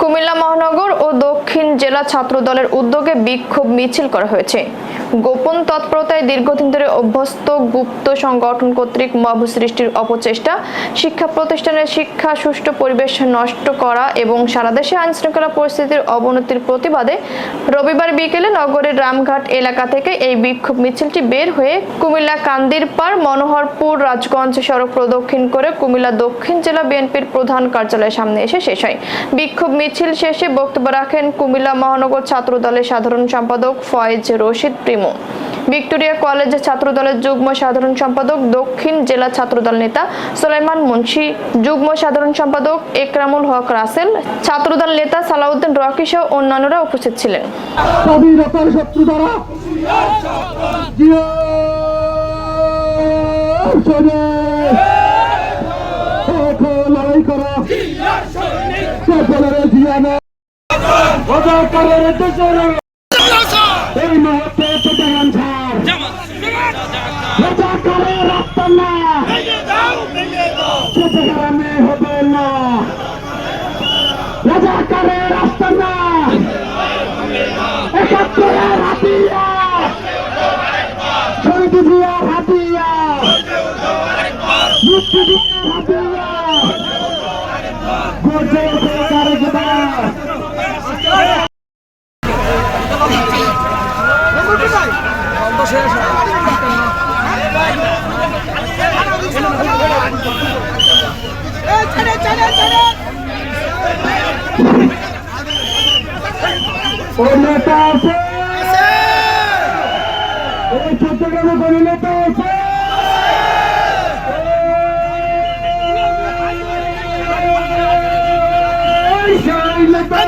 কুমিল্লা মহানগর ও দক্ষিণ জেলা ছাত্র দলের উদ্যোগে বিক্ষোভ মিছিল করা হয়েছে। গোপন তৎপরতায় দীর্ঘদিন ধরে অভ্যস্ত গুপ্ত সংগঠন কর্তৃক মব সৃষ্টির অপচেষ্টা, শিক্ষা প্রতিষ্ঠানের শিক্ষা সুষ্ঠু পরিবেশ নষ্ট করা এবং সারা দেশে আইন শৃঙ্খলা পরিস্থিতির অবনতির প্রতিবাদে রবিবার বিকেলে নগরের রামঘাট এলাকা থেকে এই বিক্ষোভ মিছিলটি বের হয়ে কুমিল্লা কান্দিরপাড় মনোহরপুর রাজগঞ্জ সড়ক প্রদক্ষিণ করে কুমিল্লা দক্ষিণ জেলা বিএনপির প্রধান কার্যালয়ের সামনে এসে শেষ হয়। বিক্ষোভ মিছিল শেষে বক্তব্য রাখেন কুমিল্লা মহানগর ছাত্র দলের সাধারণ সম্পাদক ফয়েজ রশিদ প্রিমো। ভিক্টোরিয়া কলেজ ছাত্র দলের যুগ্ম সাধারণ সম্পাদক দক্ষিণ জেলা ছাত্রদল নেতা সোলাইমান মুন্সি যুগ্ম সাধারণ সম্পাদক একরামুল হক রাসেল ছাত্রদল নেতা সালাউদ্দিন রকি সহ অন্যান্যরা উপস্থিত ছিলেন এই চট্টগ্রামে হবে না অজাকারের রাস্তা না একাত্তরের হাতিয়া শহীদ জিয়ার হাতিয়া মুক্তি জিয়ার হাতিয়া গর্জে ও নেতা আছে এই চট্টগ্রামে কোন নেতা আছে সেই নেতা